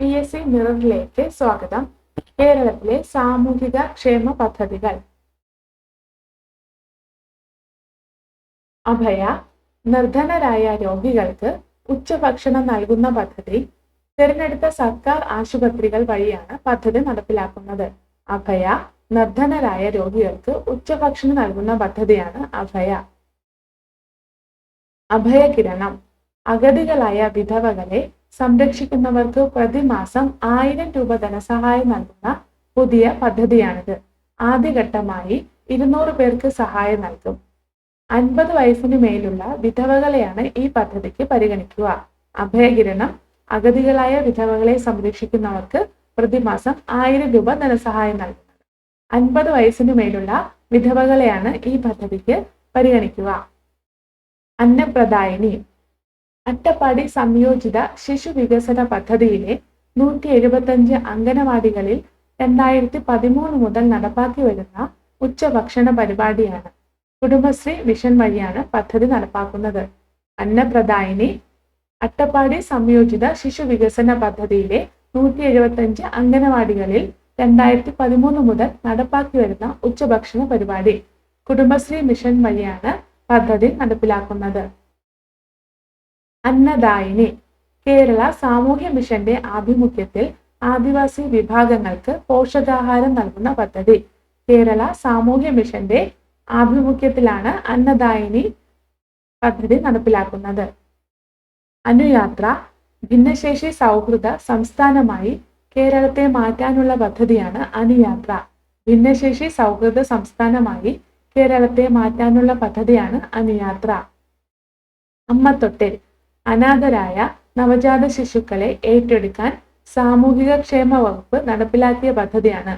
P S C മിററിലേക്ക് സ്വാഗതം. കേരളത്തിലെ സാമൂഹിക ക്ഷേമ പദ്ധതികൾ. അഭയ നിർധനരായ രോഗികൾക്ക് ഉച്ചഭക്ഷണം നൽകുന്ന പദ്ധതി തിരഞ്ഞെടുത്ത സർക്കാർ ആശുപത്രികൾ വഴിയാണ് പദ്ധതി നടപ്പിലാക്കുന്നത്. അഭയ നിർധനരായ രോഗികൾക്ക് ഉച്ചഭക്ഷണം നൽകുന്ന പദ്ധതിയാണ് അഭയ. അഭയകിരണം അഗതികളായ വിധവകളെ സംരക്ഷിക്കുന്നവർക്ക് പ്രതിമാസം ആയിരം രൂപ ധനസഹായം നൽകുന്ന പുതിയ പദ്ധതിയാണിത്. ആദ്യഘട്ടമായി ഇരുന്നൂറ് പേർക്ക് സഹായം നൽകും. അൻപത് വയസ്സിന് മേലുള്ള വിധവകളെയാണ് ഈ പദ്ധതിക്ക് പരിഗണിക്കുക. അഭയകിരണം അഗതികളായ വിധവകളെ സംരക്ഷിക്കുന്നവർക്ക് പ്രതിമാസം ആയിരം രൂപ ധനസഹായം നൽകുന്നത്. അൻപത് വയസ്സിന് മേലുള്ള വിധവകളെയാണ് ഈ പദ്ധതിക്ക് പരിഗണിക്കുക. അന്നപ്രദായിനി അട്ടപ്പാടി സംയോജിത ശിശു വികസന പദ്ധതിയിലെ നൂറ്റി എഴുപത്തഞ്ച് അംഗനവാടികളിൽ രണ്ടായിരത്തി പതിമൂന്ന് മുതൽ നടപ്പാക്കി വരുന്ന ഉച്ചഭക്ഷണ പരിപാടിയാണ്. കുടുംബശ്രീ മിഷൻ വഴിയാണ് പദ്ധതി നടപ്പാക്കുന്നത്. അന്നപ്രദായിനി അട്ടപ്പാടി സംയോജിത ശിശു വികസന പദ്ധതിയിലെ നൂറ്റി എഴുപത്തഞ്ച് അംഗനവാടികളിൽ രണ്ടായിരത്തി പതിമൂന്ന് മുതൽ നടപ്പാക്കി വരുന്ന ഉച്ചഭക്ഷണ പരിപാടി കുടുംബശ്രീ മിഷൻ വഴിയാണ് പദ്ധതി നടപ്പിലാക്കുന്നത്. അന്നദായിനി കേരള സാമൂഹ്യ മിഷന്റെ ആഭിമുഖ്യത്തിൽ ആദിവാസി വിഭാഗങ്ങൾക്ക് പോഷകാഹാരം നൽകുന്ന പദ്ധതി. കേരള സാമൂഹ്യ മിഷന്റെ ആഭിമുഖ്യത്തിലാണ് അന്നദായിനി പദ്ധതി നടപ്പിലാക്കുന്നത്. അനുയാത്ര ഭിന്നശേഷി സൗഹൃദ സംസ്ഥാനമായി കേരളത്തെ മാറ്റാനുള്ള പദ്ധതിയാണ് അനുയാത്ര. ഭിന്നശേഷി സൗഹൃദ സംസ്ഥാനമായി കേരളത്തെ മാറ്റാനുള്ള പദ്ധതിയാണ് അനുയാത്ര. അമ്മത്തൊട്ടിൽ അനാഥരായ നവജാത ശിശുക്കളെ ഏറ്റെടുക്കാൻ സാമൂഹിക ക്ഷേമ വകുപ്പ് നടപ്പിലാക്കിയ പദ്ധതിയാണ്.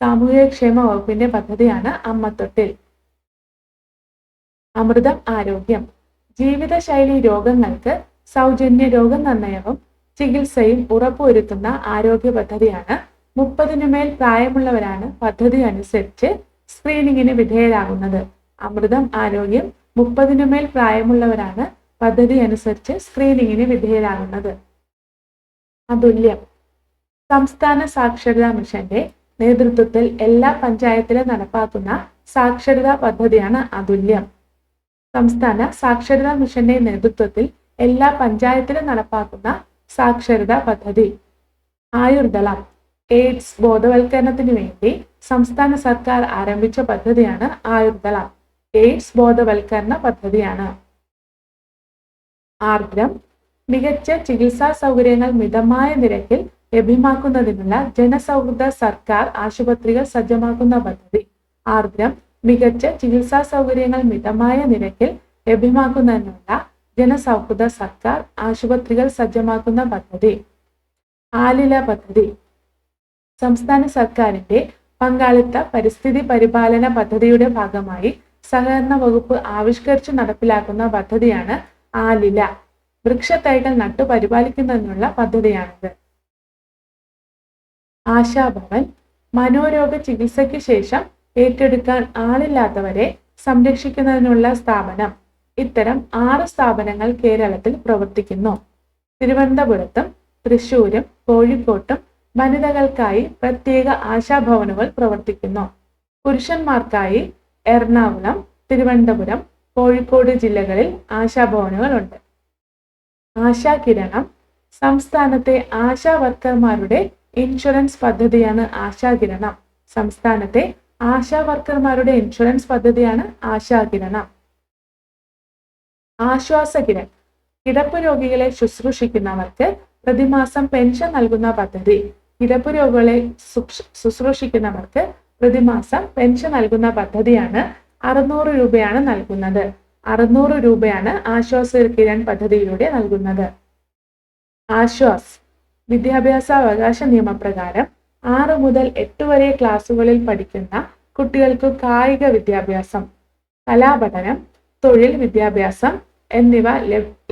സാമൂഹിക ക്ഷേമ വകുപ്പിന്റെ പദ്ധതിയാണ് അമ്മത്തൊട്ടിൽ. അമൃതം ആരോഗ്യം. ജീവിതശൈലി രോഗങ്ങൾക്ക് സൗജന്യ രോഗനിർണയവും ചികിത്സയും ഉറപ്പുവരുത്തുന്ന ആരോഗ്യ പദ്ധതിയാണ് മുപ്പതിനുമേൽ പ്രായമുള്ളവരാണ് പദ്ധതി അനുസരിച്ച് സ്ക്രീനിങ്ങിന് വിധേയരാകുന്നത്. അമൃതം ആരോഗ്യം മുപ്പതിനുമേൽ പ്രായമുള്ളവരാണ് പദ്ധതി അനുസരിച്ച് സ്ക്രീനിങ്ങിന് വിധേയരാകുന്നത്. അതുല്യം. സംസ്ഥാന സാക്ഷരതാ മിഷന്റെ നേതൃത്വത്തിൽ എല്ലാ പഞ്ചായത്തിലും നടപ്പാക്കുന്ന സാക്ഷരതാ പദ്ധതിയാണ് അതുല്യം. സംസ്ഥാന സാക്ഷരതാ മിഷന്റെ നേതൃത്വത്തിൽ എല്ലാ പഞ്ചായത്തിലും നടപ്പാക്കുന്ന സാക്ഷരതാ പദ്ധതി. ആയുർദളം. എയ്ഡ്സ് ബോധവൽക്കരണത്തിന് വേണ്ടി സംസ്ഥാന സർക്കാർ ആരംഭിച്ച പദ്ധതിയാണ് ആയുർദളം. എയ്ഡ്സ് ബോധവൽക്കരണ പദ്ധതിയാണ്. ആർദ്രം മികച്ച ചികിത്സാ സൗകര്യങ്ങൾ മിതമായ നിരക്കിൽ ലഭ്യമാക്കുന്നതിനുള്ള ജനസൗഹൃദ സർക്കാർ ആശുപത്രികൾ സജ്ജമാക്കുന്ന പദ്ധതി. ആർദ്രം മികച്ച ചികിത്സാ സൗകര്യങ്ങൾ മിതമായ നിരക്കിൽ ലഭ്യമാക്കുന്നതിനുള്ള ജനസൗഹൃദ സർക്കാർ ആശുപത്രികൾ സജ്ജമാക്കുന്ന പദ്ധതി. ആലില പദ്ധതി. സംസ്ഥാന സർക്കാരിന്റെ പങ്കാളിത്ത പരിസ്ഥിതി പരിപാലന പദ്ധതിയുടെ ഭാഗമായി സഹകരണ വകുപ്പ് ആവിഷ്കരിച്ച് നടപ്പിലാക്കുന്ന പദ്ധതിയാണ് ആലില വൃക്ഷത്തൈകൾ നട്ടു പരിപാലിക്കുന്നതിനുള്ള പദ്ധതിയാണിത്. ആശാഭവൻ മനോരോഗ ചികിത്സയ്ക്ക് ശേഷം ഏറ്റെടുക്കാൻ ആളില്ലാത്തവരെ സംരക്ഷിക്കുന്നതിനുള്ള സ്ഥാപനം. ഇത്തരം ആറ് സ്ഥാപനങ്ങൾ കേരളത്തിൽ പ്രവർത്തിക്കുന്നു. തിരുവനന്തപുരത്തും തൃശൂരും കോഴിക്കോട്ടും വനിതകൾക്കായി പ്രത്യേക ആശാഭവനുകൾ പ്രവർത്തിക്കുന്നു. പുരുഷന്മാർക്കായി എറണാകുളം തിരുവനന്തപുരം കോഴിക്കോട് ജില്ലകളിൽ ആശാഭവനുകളുണ്ട്. ആശാകിരണം സംസ്ഥാനത്തെ ആശാ വർക്കർമാരുടെ ഇൻഷുറൻസ് പദ്ധതിയാണ് ആശാകിരണം സംസ്ഥാനത്തെ ആശാ വർക്കർമാരുടെ ഇൻഷുറൻസ് പദ്ധതിയാണ് ആശാകിരണം ആശ്വാസകിരൺ കിടപ്പ് രോഗികളെ ശുശ്രൂഷിക്കുന്നവർക്ക് പ്രതിമാസം പെൻഷൻ നൽകുന്ന പദ്ധതി. കിടപ്പ് രോഗികളെ ശുശ്രൂഷിക്കുന്നവർക്ക് പ്രതിമാസം പെൻഷൻ നൽകുന്ന പദ്ധതിയാണ് അറുന്നൂറ് രൂപയാണ് നൽകുന്നത്. അറുന്നൂറ് രൂപയാണ് ആശ്വാസ കിരൺ പദ്ധതിയിലൂടെ നൽകുന്നത്. ആശ്വാസ് വിദ്യാഭ്യാസ അവകാശ നിയമപ്രകാരം ആറ് മുതൽ എട്ട് വരെ ക്ലാസ്സുകളിൽ പഠിക്കുന്ന കുട്ടികൾക്ക് കായിക വിദ്യാഭ്യാസം കലാപഠനം തൊഴിൽ വിദ്യാഭ്യാസം എന്നിവ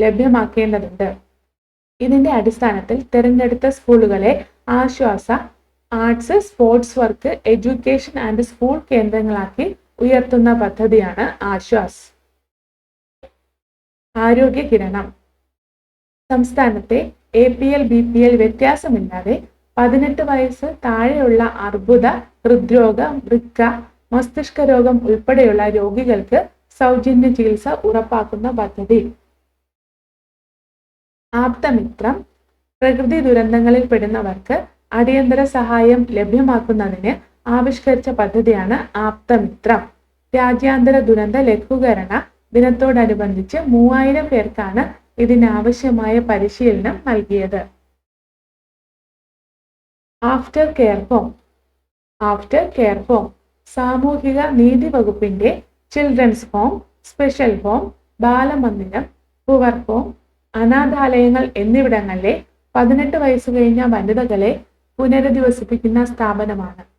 ലഭ്യമാക്കേണ്ടതുണ്ട്. ഇതിന്റെ അടിസ്ഥാനത്തിൽ തിരഞ്ഞെടുത്ത സ്കൂളുകളെ Aswasa arts sports work education and school കേന്ദ്രങ്ങളാക്കി ഉയർത്തുന്ന പദ്ധതിയാണ് ആശ്വാസ്. ആരോഗ്യ കിരണം സംസ്ഥാനത്തെ A P L B P L വ്യത്യാസമില്ലാതെ പതിനെട്ട് വയസ്സ് താഴെയുള്ള അർബുദ ഹൃദ്രോഗം വൃക്ക മസ്തിഷ്ക രോഗം ഉൾപ്പെടെയുള്ള രോഗികൾക്ക് സൗജന്യ ചികിത്സ ഉറപ്പാക്കുന്ന പദ്ധതി. ആപ്തമിത്രം. പ്രകൃതി ദുരന്തങ്ങളിൽ പെടുന്നവർക്ക് അടിയന്തര സഹായം ലഭ്യമാക്കുന്നതിന് ആവിഷ്കരിച്ച പദ്ധതിയാണ് ആപ്തമിത്രം. രാജ്യാന്തര ദുരന്ത ലഘൂകരണ ദിനത്തോടനുബന്ധിച്ച് മൂവായിരം പേർക്കാണ് ഇതിനാവശ്യമായ പരിശീലനം നൽകിയത്. After care home. After care home. സാമൂഹിക നീതി വകുപ്പിന്റെ ചിൽഡ്രൻസ് ഹോം സ്പെഷ്യൽ ഹോം ബാലമന്ദിരം പുവർ ഹോം അനാഥാലയങ്ങൾ എന്നിവിടങ്ങളിലെ പതിനെട്ട് വയസ്സ് കഴിഞ്ഞ വനിതകളെ പുനരധിവസിപ്പിക്കുന്ന സ്ഥാപനമാണ്.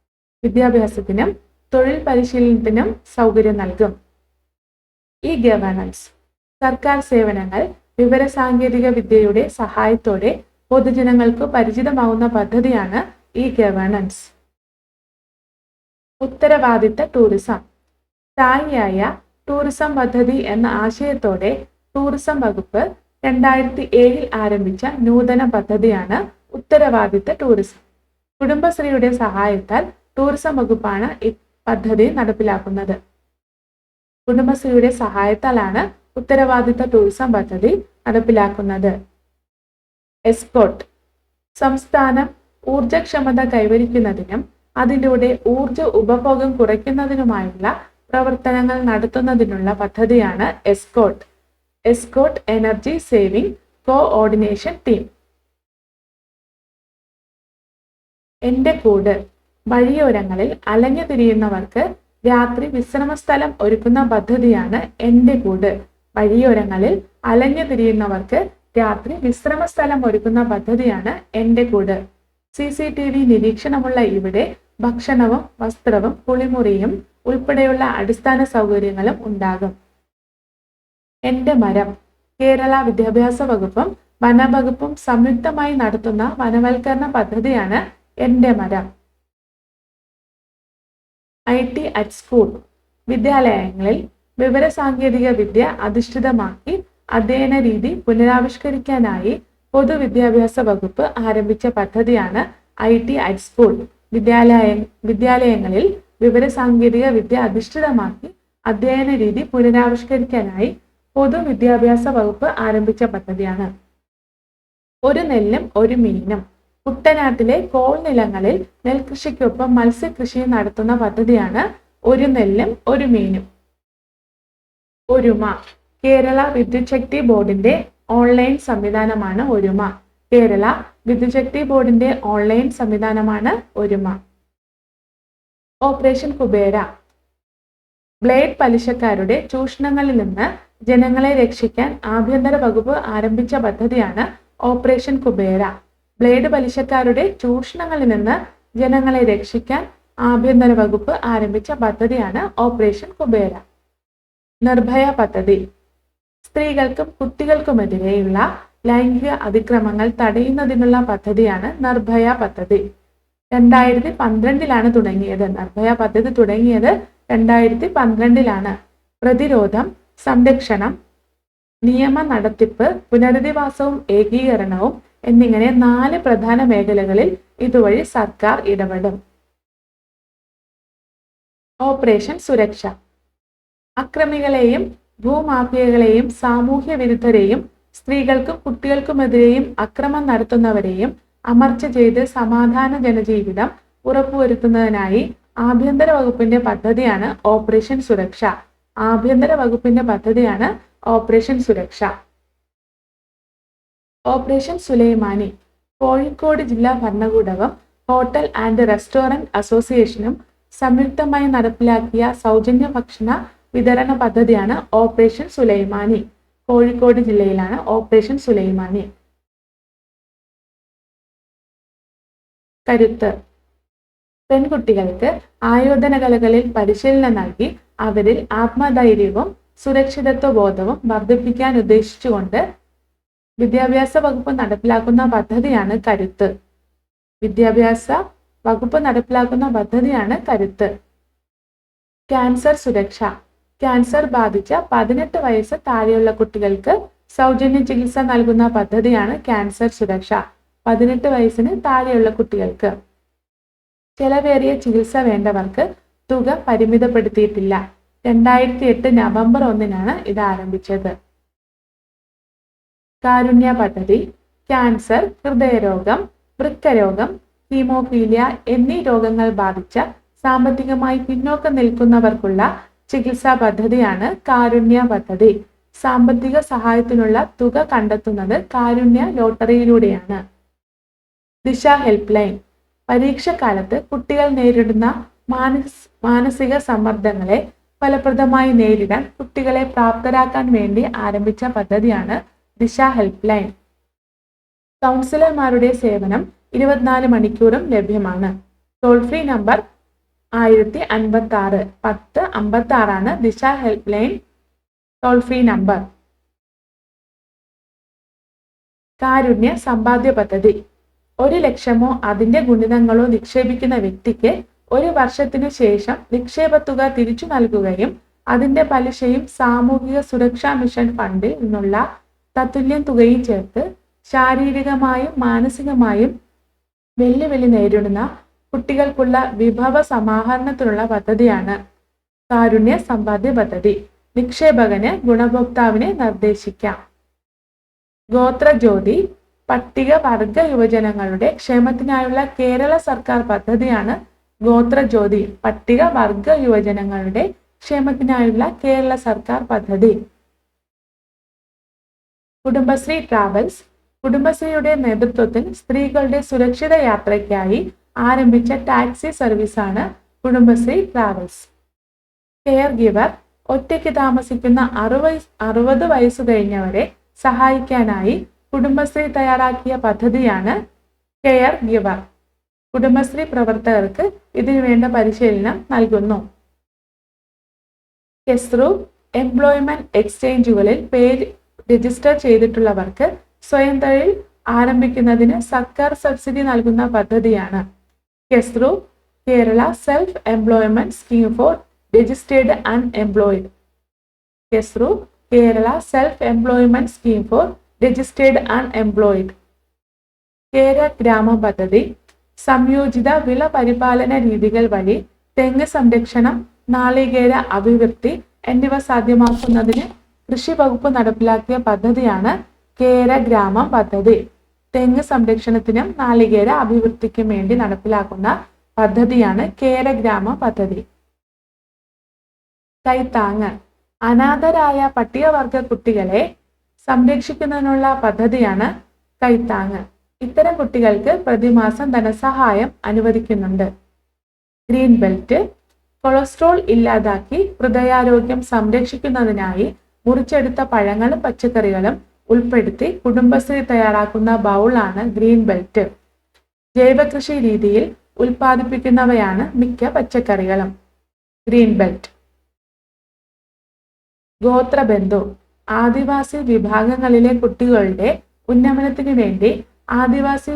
വിദ്യാഭ്യാസത്തിനും തൊഴിൽ പരിശീലനത്തിനും സൗകര്യം നൽകും. ഇ ഗവേണൻസ് സർക്കാർ സേവനങ്ങൾ വിവരസാങ്കേതിക വിദ്യയുടെ സഹായത്തോടെ പൊതുജനങ്ങൾക്ക് പരിചിതമാവുന്ന പദ്ധതിയാണ് ഇ ഗവേണൻസ്. ഉത്തരവാദിത്ത ടൂറിസം സ്ഥായിയായ ടൂറിസം പദ്ധതി എന്ന ആശയത്തോടെ ടൂറിസം വകുപ്പ് രണ്ടായിരത്തി ഏഴിൽ ആരംഭിച്ച നൂതന പദ്ധതിയാണ് ഉത്തരവാദിത്ത ടൂറിസം. കുടുംബശ്രീയുടെ സഹായത്താൽ ടൂറിസം വകുപ്പാണ് ഈ പദ്ധതി നടപ്പിലാക്കുന്നത്. കുടുംബശ്രീയുടെ സഹായത്താലാണ് ഉത്തരവാദിത്ത ടൂറിസം പദ്ധതി നടപ്പിലാക്കുന്നത്. എസ്കോട്ട് സംസ്ഥാനം ഊർജക്ഷമത കൈവരിക്കുന്നതിനും അതിലൂടെ ഊർജ ഉപഭോഗം കുറയ്ക്കുന്നതിനുമായുള്ള പ്രവർത്തനങ്ങൾ നടത്തുന്നതിനുള്ള പദ്ധതിയാണ് ESCOT ESCOT energy saving coordination team എന്റെ കൂട് വഴിയോരങ്ങളിൽ അലഞ്ഞു തിരിയുന്നവർക്ക് രാത്രി വിശ്രമ സ്ഥലം ഒരുക്കുന്ന പദ്ധതിയാണ് എന്റെ കൂട്. വഴിയോരങ്ങളിൽ അലഞ്ഞു തിരിയുന്നവർക്ക് രാത്രി വിശ്രമ സ്ഥലം ഒരുക്കുന്ന പദ്ധതിയാണ് എന്റെ കൂട്. സി സി ടി വി നിരീക്ഷണമുള്ള ഇവിടെ ഭക്ഷണവും വസ്ത്രവും കുളിമുറിയും ഉൾപ്പെടെയുള്ള അടിസ്ഥാന സൗകര്യങ്ങളും ഉണ്ടാകും. എന്റെ മരം. കേരള വിദ്യാഭ്യാസ വകുപ്പും വനവകുപ്പും സംയുക്തമായി നടത്തുന്ന വനവൽക്കരണ പദ്ധതിയാണ് എന്റെ മരം. ഐ ടി അറ്റ് സ്കൂൾ വിദ്യാലയങ്ങളിൽ വിവരസാങ്കേതിക വിദ്യ അധിഷ്ഠിതമാക്കി അധ്യയന രീതി പുനരാവിഷ്കരിക്കാനായി പൊതുവിദ്യാഭ്യാസ വകുപ്പ് ആരംഭിച്ച പദ്ധതിയാണ് ഐ ടി അറ്റ് സ്കൂൾ വിദ്യാലയ വിദ്യാലയങ്ങളിൽ വിവരസാങ്കേതിക വിദ്യ അധിഷ്ഠിതമാക്കി അധ്യയന രീതി പുനരാവിഷ്കരിക്കാനായി പൊതുവിദ്യാഭ്യാസ വകുപ്പ് ആരംഭിച്ച പദ്ധതിയാണ്. ഒരു നെല്ലും ഒരു മീനും കുട്ടനാട്ടിലെ കോൾ നിലങ്ങളിൽ നെൽകൃഷിക്കൊപ്പം മത്സ്യകൃഷി നടത്തുന്ന പദ്ധതിയാണ് ഒരു നെല്ലും ഒരു മീനും. ഒരുമ കേരള വിദ്യുത് ശക്തി ബോർഡിന്റെ ഓൺലൈൻ സംവിധാനമാണ് ഒരുമ. കേരള വിദ്യുത് ശക്തി ബോർഡിന്റെ ഓൺലൈൻ സംവിധാനമാണ് ഒരുമ. ഓപ്പറേഷൻ കുബേര ബ്ലേഡ് പലിശക്കാരുടെ ചൂഷണങ്ങളിൽ നിന്ന് ജനങ്ങളെ രക്ഷിക്കാൻ ആഭ്യന്തര വകുപ്പ് ആരംഭിച്ച പദ്ധതിയാണ് ഓപ്പറേഷൻ കുബേര. ബ്ലേഡ് പലിശക്കാരുടെ ചൂഷണങ്ങളിൽ നിന്ന് ജനങ്ങളെ രക്ഷിക്കാൻ ആഭ്യന്തര വകുപ്പ് ആരംഭിച്ച പദ്ധതിയാണ് ഓപ്പറേഷൻ കുബേര. നിർഭയ പദ്ധതി. സ്ത്രീകൾക്കും കുട്ടികൾക്കുമെതിരെയുള്ള ലൈംഗിക അതിക്രമങ്ങൾ തടയുന്നതിനുള്ള പദ്ധതിയാണ് നിർഭയ പദ്ധതി. രണ്ടായിരത്തി പന്ത്രണ്ടിലാണ് തുടങ്ങിയത്. നിർഭയ പദ്ധതി തുടങ്ങിയത് രണ്ടായിരത്തി പന്ത്രണ്ടിലാണ് പ്രതിരോധം സംരക്ഷണം നിയമ നടത്തിപ്പ് പുനരധിവാസവും ഏകീകരണവും എന്നിങ്ങനെ നാല് പ്രധാന മേഖലകളിൽ ഇതുവഴി സർക്കാർ ഇടപെടും. ഓപ്പറേഷൻ സുരക്ഷ. അക്രമികളെയും ഭൂമാഫിയകളെയും സാമൂഹ്യ വിരുദ്ധരെയും സ്ത്രീകൾക്കും കുട്ടികൾക്കുമെതിരെയും അക്രമം നടത്തുന്നവരെയും അമർച്ച ചെയ്ത് സമാധാന ജനജീവിതം ഉറപ്പുവരുത്തുന്നതിനായി ആഭ്യന്തര വകുപ്പിന്റെ പദ്ധതിയാണ് ഓപ്പറേഷൻ സുരക്ഷ. ആഭ്യന്തര വകുപ്പിന്റെ പദ്ധതിയാണ് ഓപ്പറേഷൻ സുരക്ഷ. ഓപ്പറേഷൻ സുലൈമാനി കോഴിക്കോട് ജില്ലാ ഭരണകൂടവും ഹോട്ടൽ ആൻഡ് റെസ്റ്റോറന്റ് അസോസിയേഷനും സംയുക്തമായി നടപ്പിലാക്കിയ സൗജന്യ ഭക്ഷണ വിതരണ പദ്ധതിയാണ് ഓപ്പറേഷൻ സുലൈമാനി. കോഴിക്കോട് ജില്ലയിലാണ് ഓപ്പറേഷൻ സുലൈമാനി. കരുത്ത്. പെൺകുട്ടികൾക്ക് ആയോധന കലകളിൽ പരിശീലനം നൽകി അവരിൽ ആത്മധൈര്യവും സുരക്ഷിതത്വ ബോധവും വർദ്ധിപ്പിക്കാൻ ഉദ്ദേശിച്ചുകൊണ്ട് വിദ്യാഭ്യാസ വകുപ്പ് നടപ്പിലാക്കുന്ന പദ്ധതിയാണ് കരുത്ത്. വിദ്യാഭ്യാസ വകുപ്പ് നടപ്പിലാക്കുന്ന പദ്ധതിയാണ് കരുത്ത്. ക്യാൻസർ സുരക്ഷ. ക്യാൻസർ ബാധിച്ച പതിനെട്ട് വയസ്സ് താഴെയുള്ള കുട്ടികൾക്ക് സൗജന്യ ചികിത്സ നൽകുന്ന പദ്ധതിയാണ് ക്യാൻസർ സുരക്ഷ. പതിനെട്ട് വയസ്സിന് താഴെയുള്ള കുട്ടികൾക്ക്. ചെലവേറിയ ചികിത്സ വേണ്ടവർക്ക് തുക പരിമിതപ്പെടുത്തിയിട്ടില്ല. രണ്ടായിരത്തി എട്ട് നവംബർ ഒന്നിനാണ് ഇത് ആരംഭിച്ചത്. കാരുണ്യ പദ്ധതി ക്യാൻസർ ഹൃദയരോഗം വൃക്കരോഗം ഹീമോഫീലിയ എന്നീ രോഗങ്ങൾ ബാധിച്ച സാമ്പത്തികമായി പിന്നോക്കം നിൽക്കുന്നവർക്കുള്ള ചികിത്സാ പദ്ധതിയാണ് കാരുണ്യ പദ്ധതി. സാമ്പത്തിക സഹായത്തിനുള്ള തുക കണ്ടെത്തുന്നത് കാരുണ്യ ലോട്ടറിയിലൂടെയാണ്. ദിശ ഹെൽപ്പ് ലൈൻ പരീക്ഷക്കാലത്ത് കുട്ടികൾ നേരിടുന്ന മാനസ് മാനസിക സമ്മർദ്ദങ്ങളെ ഫലപ്രദമായി നേരിടാൻ കുട്ടികളെ പ്രാപ്തരാക്കാൻ വേണ്ടി ആരംഭിച്ച പദ്ധതിയാണ് ദിശ ഹെൽപ്പ് ലൈൻ കൗൺസിലർമാരുടെ സേവനം ഇരുപത്തിനാല് മണിക്കൂറും ലഭ്യമാണ്. ടോൾ ഫ്രീ നമ്പർ ആയിരത്തി അൻപത്തി ആറ് പത്ത് അമ്പത്തി ആറാണ് Disha helpline toll free number. കാരുണ്യ സമ്പാദ്യ പദ്ധതി. ഒരു ലക്ഷമോ അതിന്റെ ഗുണിതങ്ങളോ നിക്ഷേപിക്കുന്ന വ്യക്തിക്ക് ഒരു വർഷത്തിനു ശേഷം നിക്ഷേപത്തുക തിരിച്ചു നൽകുകയും അതിന്റെ പലിശയും സാമൂഹിക സുരക്ഷാ മിഷൻ ഫണ്ടിൽ നിന്നുള്ള തത്തുല്യം തുകയും ചേർത്ത് ശാരീരികമായും മാനസികമായും വെല്ലുവിളി നേരിടുന്ന കുട്ടികൾക്കുള്ള വിഭവ സമാഹരണത്തിനുള്ള പദ്ധതിയാണ് കാരുണ്യ സമ്പാദ്യ പദ്ധതി. നിക്ഷേപകന് ഗുണഭോക്താവിനെ നിർദ്ദേശിക്കാം. ഗോത്രജ്യോതി പട്ടിക വർഗ യുവജനങ്ങളുടെ ക്ഷേമത്തിനായുള്ള കേരള സർക്കാർ പദ്ധതിയാണ് ഗോത്രജ്യോതി പട്ടിക വർഗ യുവജനങ്ങളുടെ ക്ഷേമത്തിനായുള്ള കേരള സർക്കാർ പദ്ധതി. കുടുംബശ്രീ ട്രാവൽസ് കുടുംബശ്രീയുടെ നേതൃത്വത്തിൽ സ്ത്രീകളുടെ സുരക്ഷിത യാത്രയ്ക്കായി ആരംഭിച്ച ടാക്സി സർവീസാണ് കുടുംബശ്രീ ട്രാവൽസ് കെയർ ഗിവർ ഒറ്റയ്ക്ക് താമസിക്കുന്ന അറുപത് അറുപത് വയസ്സ് കഴിഞ്ഞവരെ സഹായിക്കാനായി കുടുംബശ്രീ തയ്യാറാക്കിയ പദ്ധതിയാണ് കെയർ ഗിവർ കുടുംബശ്രീ പ്രവർത്തകർക്ക് ഇതിനു വേണ്ട പരിശീലനം നൽകുന്നു. കെസ്റു എംപ്ലോയ്മെന്റ് എക്സ്ചേഞ്ചുകളിൽ പേര് രജിസ്റ്റർ ചെയ്തിട്ടുള്ളവർക്ക് സ്വയം തൊഴിൽ ആരംഭിക്കുന്നതിന് സർക്കാർ സബ്സിഡി നൽകുന്ന പദ്ധതിയാണ്. KESRU Kerala self employment scheme for registered unemployed KESRU Kerala self employment scheme for registered unemployed കേര ഗ്രാമ പദ്ധതി സംയോജിത വിള പരിപാലന രീതികൾ വഴി തെങ്ങ് സംരക്ഷണം നാളികേര അഭിവൃദ്ധി എന്നിവ സാധ്യമാക്കുന്നതിന് കൃഷി വകുപ്പ് നടപ്പിലാക്കിയ പദ്ധതിയാണ് കേര ഗ്രാമം പദ്ധതി. തെങ്ങ് സംരക്ഷണത്തിനും നാളികേര അഭിവൃദ്ധിക്കും വേണ്ടി നടപ്പിലാക്കുന്ന പദ്ധതിയാണ് കേര ഗ്രാമ പദ്ധതി. കൈത്താങ്ങ് അനാഥരായ പട്ടികവർഗ കുട്ടികളെ സംരക്ഷിക്കുന്നതിനുള്ള പദ്ധതിയാണ് കൈത്താങ്ങ് ഇത്തരം കുട്ടികൾക്ക് പ്രതിമാസം ധനസഹായം അനുവദിക്കുന്നുണ്ട്. Green belt. കൊളസ്ട്രോൾ ഇല്ലാതാക്കി ഹൃദയാരോഗ്യം സംരക്ഷിക്കുന്നതിനായി മുറിച്ചെടുത്ത പഴങ്ങളും പച്ചക്കറികളും ഉൾപ്പെടുത്തി കുടുംബശ്രീ തയ്യാറാക്കുന്ന ബൗളാണ് ഗ്രീൻ ബെൽറ്റ്. ജൈവകൃഷി രീതിയിൽ ഉൽപ്പാദിപ്പിക്കുന്നവയാണ് മിക്ക പച്ചക്കറികളും. Green belt. ഗോത്രബന്ധു. ആദിവാസി വിഭാഗങ്ങളിലെ കുട്ടികളുടെ ഉന്നമനത്തിനു വേണ്ടി ആദിവാസി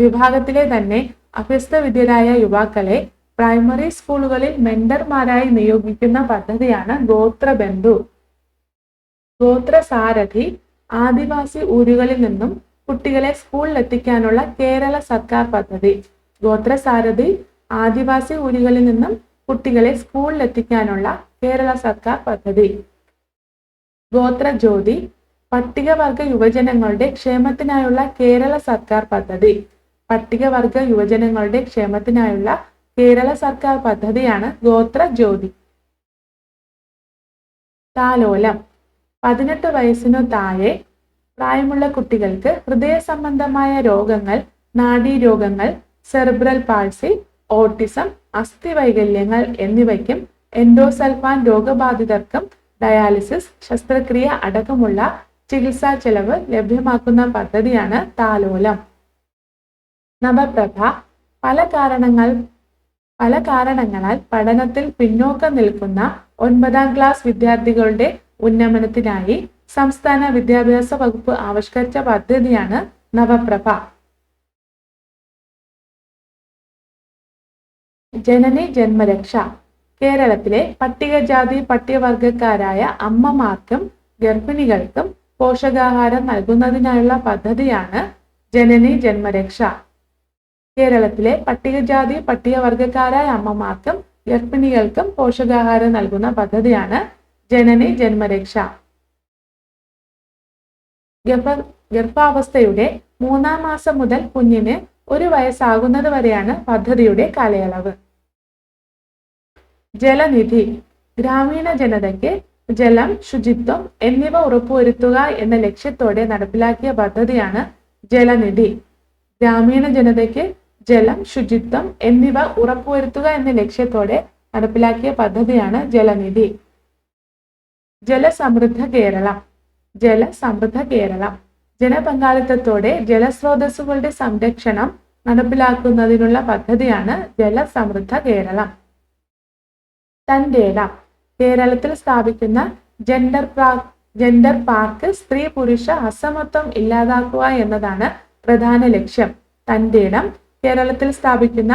വിഭാഗത്തിലെ തന്നെ അഭ്യസ്ത വിദ്യരായ യുവാക്കളെ പ്രൈമറി സ്കൂളുകളിൽ മെന്റർമാരായി നിയോഗിക്കുന്ന പദ്ധതിയാണ് ഗോത്രബന്ധു. ഗോത്രസാരഥി ആദിവാസി ഊരുകളിൽ നിന്നും കുട്ടികളെ സ്കൂളിൽ എത്തിക്കാനുള്ള കേരള സർക്കാർ പദ്ധതി. ഗോത്രസാരഥി ആദിവാസി ഊരുകളിൽ നിന്നും കുട്ടികളെ സ്കൂളിൽ എത്തിക്കാനുള്ള കേരള സർക്കാർ പദ്ധതി. ഗോത്രജ്യോതി പട്ടികവർഗ യുവജനങ്ങളുടെ ക്ഷേമത്തിനായുള്ള കേരള സർക്കാർ പദ്ധതി. പട്ടികവർഗ യുവജനങ്ങളുടെ ക്ഷേമത്തിനായുള്ള കേരള സർക്കാർ പദ്ധതിയാണ് ഗോത്രജ്യോതി. താലോലം പതിനെട്ട് വയസ്സിനു താഴെ പ്രായമുള്ള കുട്ടികൾക്ക് ഹൃദയ സംബന്ധമായ രോഗങ്ങൾ നാഡീരോഗങ്ങൾ സെർബ്രൽ പാൾസി ഓട്ടിസം അസ്ഥിവൈകല്യങ്ങൾ എന്നിവയ്ക്കും എൻഡോസൽഫാൻ രോഗബാധിതർക്കും ഡയാലിസിസ് ശസ്ത്രക്രിയ അടക്കമുള്ള ചികിത്സാ ചെലവ് ലഭ്യമാക്കുന്ന പദ്ധതിയാണ് താലോലം. നവപ്രഭ പല കാരണങ്ങൾ പല കാരണങ്ങളാൽ പഠനത്തിൽ പിന്നോക്കം നിൽക്കുന്ന ഒൻപതാം ക്ലാസ് വിദ്യാർത്ഥികളുടെ ഉന്നമനത്തിനായി സംസ്ഥാന വിദ്യാഭ്യാസ വകുപ്പ് ആവിഷ്കരിച്ച പദ്ധതിയാണ് നവപ്രഭ. ജനനി ജന്മരക്ഷ. കേരളത്തിലെ പട്ടികജാതി പട്ടികവർഗക്കാരായ അമ്മമാർക്കും ഗർഭിണികൾക്കും പോഷകാഹാരം നൽകുന്നതിനായുള്ള പദ്ധതിയാണ് ജനനി ജന്മരക്ഷ. കേരളത്തിലെ പട്ടികജാതി പട്ടികവർഗക്കാരായ അമ്മമാർക്കും ഗർഭിണികൾക്കും പോഷകാഹാരം നൽകുന്ന പദ്ധതിയാണ് ജനനി ജന്മരക്ഷ. ഗർഭ ഗർഭാവസ്ഥയുടെ മൂന്നാം മാസം മുതൽ കുഞ്ഞിന് ഒരു വയസ്സാകുന്നത് വരെയാണ് പദ്ധതിയുടെ കാലയളവ്. ജലനിധി. ഗ്രാമീണ ജനതയ്ക്ക് ജലം ശുചിത്വം എന്നിവ ഉറപ്പുവരുത്തുക എന്ന ലക്ഷ്യത്തോടെ നടപ്പിലാക്കിയ പദ്ധതിയാണ് ജലനിധി. ഗ്രാമീണ ജനതയ്ക്ക് ജലം ശുചിത്വം എന്നിവ ഉറപ്പുവരുത്തുക എന്ന ലക്ഷ്യത്തോടെ നടപ്പിലാക്കിയ പദ്ധതിയാണ് ജലനിധി. ജലസമൃദ്ധ കേരളം. ജലസമൃദ്ധ കേരളം. ജനപങ്കാളിത്തത്തോടെ ജലസ്രോതസ്സുകളുടെ സംരക്ഷണം നടപ്പിലാക്കുന്നതിനുള്ള പദ്ധതിയാണ് ജലസമൃദ്ധ കേരളം. തന്റെ ഇടം കേരളത്തിൽ സ്ഥാപിക്കുന്ന ജെൻഡർ ജെൻഡർ പാർക്ക് സ്ത്രീ പുരുഷ അസമത്വം ഇല്ലാതാക്കുക എന്നതാണ് പ്രധാന ലക്ഷ്യം. തന്റെ ഇടം കേരളത്തിൽ സ്ഥാപിക്കുന്ന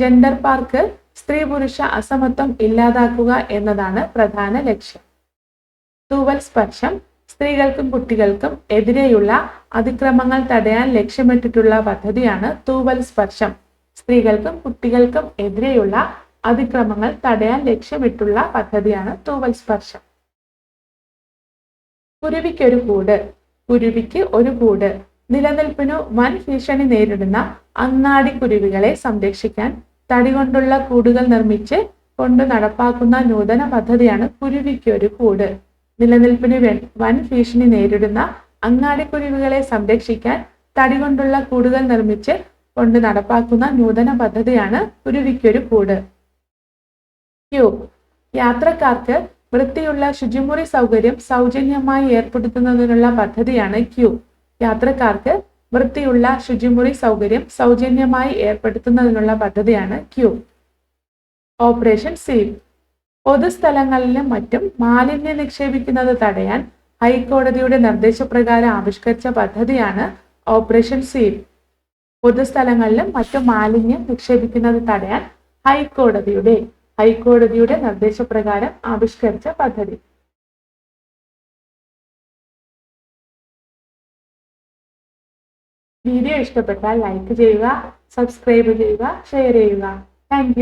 ജെൻഡർ പാർക്ക് സ്ത്രീ പുരുഷ അസമത്വം ഇല്ലാതാക്കുക എന്നതാണ് പ്രധാന ലക്ഷ്യം. തൂവൽ സ്പർശം സ്ത്രീകൾക്കും കുട്ടികൾക്കും എതിരെയുള്ള അതിക്രമങ്ങൾ തടയാൻ ലക്ഷ്യമിട്ടിട്ടുള്ള പദ്ധതിയാണ് തൂവൽ സ്പർശം. സ്ത്രീകൾക്കും കുട്ടികൾക്കും എതിരെയുള്ള അതിക്രമങ്ങൾ തടയാൻ ലക്ഷ്യമിട്ടുള്ള പദ്ധതിയാണ് തൂവൽ സ്പർശം. കുരുവിക്കൊരു കൂട്. കുരുവിക്ക് ഒരു കൂട്. നിലനിൽപ്പിനു വൻ ഭീഷണി നേരിടുന്ന അങ്ങാടി കുരുവികളെ സംരക്ഷിക്കാൻ തടി കൊണ്ടുള്ള കൂടുകൾ നിർമ്മിച്ച് കൊണ്ട് നടപ്പാക്കുന്ന നൂതന പദ്ധതിയാണ് കുരുവിക്കൊരു കൂട്. നിലനിൽപ്പിന് വൻ ഭീഷണി നേരിടുന്ന അങ്ങാടിക്കുരുവികളെ സംരക്ഷിക്കാൻ തടി കൊണ്ടുള്ള കൂടുകൾ നിർമ്മിച്ച് കൊണ്ട് നടപ്പാക്കുന്ന നൂതന പദ്ധതിയാണ് കുരുവിക്കൊരു കൂട്. ക്യൂ യാത്രക്കാർക്ക് വൃത്തിയുള്ള ശുചിമുറി സൗകര്യം സൗജന്യമായി ഏർപ്പെടുത്തുന്നതിനുള്ള പദ്ധതിയാണ് ക്യൂ. യാത്രക്കാർക്ക് വൃത്തിയുള്ള ശുചിമുറി സൗകര്യം സൗജന്യമായി ഏർപ്പെടുത്തുന്നതിനുള്ള പദ്ധതിയാണ് ക്യൂ. ഓപ്പറേഷൻ സീവ് പൊതുസ്ഥലങ്ങളിലും മറ്റും മാലിന്യം നിക്ഷേപിക്കുന്നത് തടയാൻ ഹൈക്കോടതിയുടെ നിർദ്ദേശപ്രകാരം ആവിഷ്കരിച്ച പദ്ധതിയാണ് ഓപ്പറേഷൻ സീൽ. പൊതുസ്ഥലങ്ങളിലും മറ്റും മാലിന്യം നിക്ഷേപിക്കുന്നത് തടയാൻ ഹൈക്കോടതിയുടെ ഹൈക്കോടതിയുടെ നിർദ്ദേശപ്രകാരം ആവിഷ്കരിച്ച പദ്ധതി. വീഡിയോ ഇഷ്ടപ്പെട്ടാൽ ലൈക്ക് ചെയ്യുക സബ്സ്ക്രൈബ് ചെയ്യുക ഷെയർ ചെയ്യുക. താങ്ക്